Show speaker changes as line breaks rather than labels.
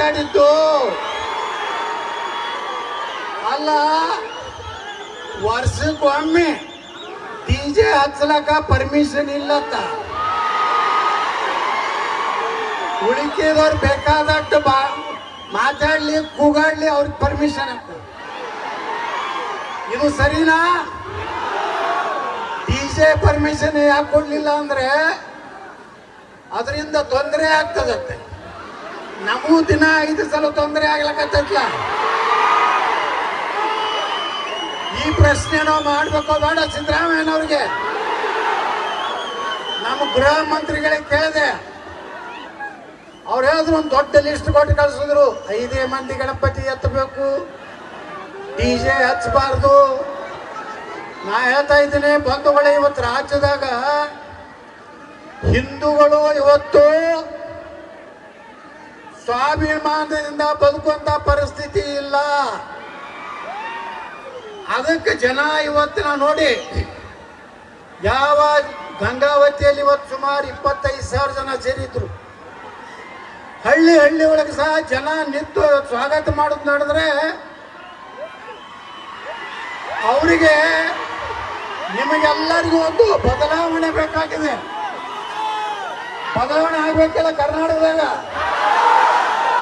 ಮಾತಾಡಿದ್ದು. ಅಲ್ಲ ವರ್ಷಕ್ಕೊಮ್ಮೆ ಡಿಜೆ ಹಚ್ಚಲಕ ಪರ್ಮಿಷನ್ ಇಲ್ಲತ್ತ. ಉಳಿಕೆದವ್ರು ಬೇಕಾದಷ್ಟು ಬಾ, ಮಾತಾಡ್ಲಿ, ಕೂಗಾಡ್ಲಿ, ಅವ್ರಿಗೆ ಪರ್ಮಿಷನ್ ಆಗ್ತದೆ ಇದು ಸರಿನಾ? ಡಿಜೆ ಪರ್ಮಿಷನ್ ಯಾಕೆ ಕೊಡ್ಲಿಲ್ಲ ಅಂದ್ರೆ, ಅದರಿಂದ ತೊಂದರೆ ಆಗ್ತದತ್ತೆ ನಮಗೂ ದಿನ ಐದು ಸಲ ತೊಂದರೆ ಆಗ್ಲಕತ್ತಲ್ಲ ಈ ಪ್ರಶ್ನೆ ನಾವು ಮಾಡ್ಬೇಕೋ ಬೇಡ ಸಿದ್ದರಾಮಯ್ಯನವ್ರಿಗೆ. ನಮ್ಮ ಗೃಹ ಮಂತ್ರಿಗಳಿಗೆ ಕೇಳಿದೆ. ಅವ್ರು ಹೇಳಿದ್ರು ಒಂದು ದೊಡ್ಡ ಲಿಸ್ಟ್ ಕೊಟ್ಟು ಕಳಿಸಿದ್ರು. ಐದೇ ಮಂದಿ ಗಣಪತಿ ಎತ್ತಬೇಕು. ಡಿ ಜೆ ಹಚ್ಚಬಾರ್ದು ನಾ ಹೇಳ್ತಾ ಇದ್ದೀನಿ, ಬಂಧುಗಳೇ, ಇವತ್ತು ರಾಜ್ಯದಾಗ ಹಿಂದೂಗಳು ಇವತ್ತು ಸ್ವಾಭಿಮಾನದಿಂದ ಬದುಕುವಂತ ಪರಿಸ್ಥಿತಿ ಇಲ್ಲ. ಅದಕ್ಕೆ ಜನ ಇವತ್ತಿನ ನೋಡಿ, ಯಾವ ಗಂಗಾವತಿಯಲ್ಲಿ ಇವತ್ತು ಸುಮಾರು ಇಪ್ಪತ್ತೈದು ಸಾವಿರ ಜನ ಸೇರಿದ್ರು. ಹಳ್ಳಿ ಹಳ್ಳಿ ಒಳಗೆ ಸಹ ಜನ ನಿಂತು ಸ್ವಾಗತ ಮಾಡೋದು ನೋಡಿದ್ರೆ, ಅವರಿಗೆ ನಿಮಗೆಲ್ಲರಿಗೂ ಒಂದು ಬದಲಾವಣೆ ಬೇಕಾಗಿದೆ. ಬದಲಾವಣೆ ಆಗ್ಬೇಕಲ್ಲ ಕರ್ನಾಟಕದಾಗ.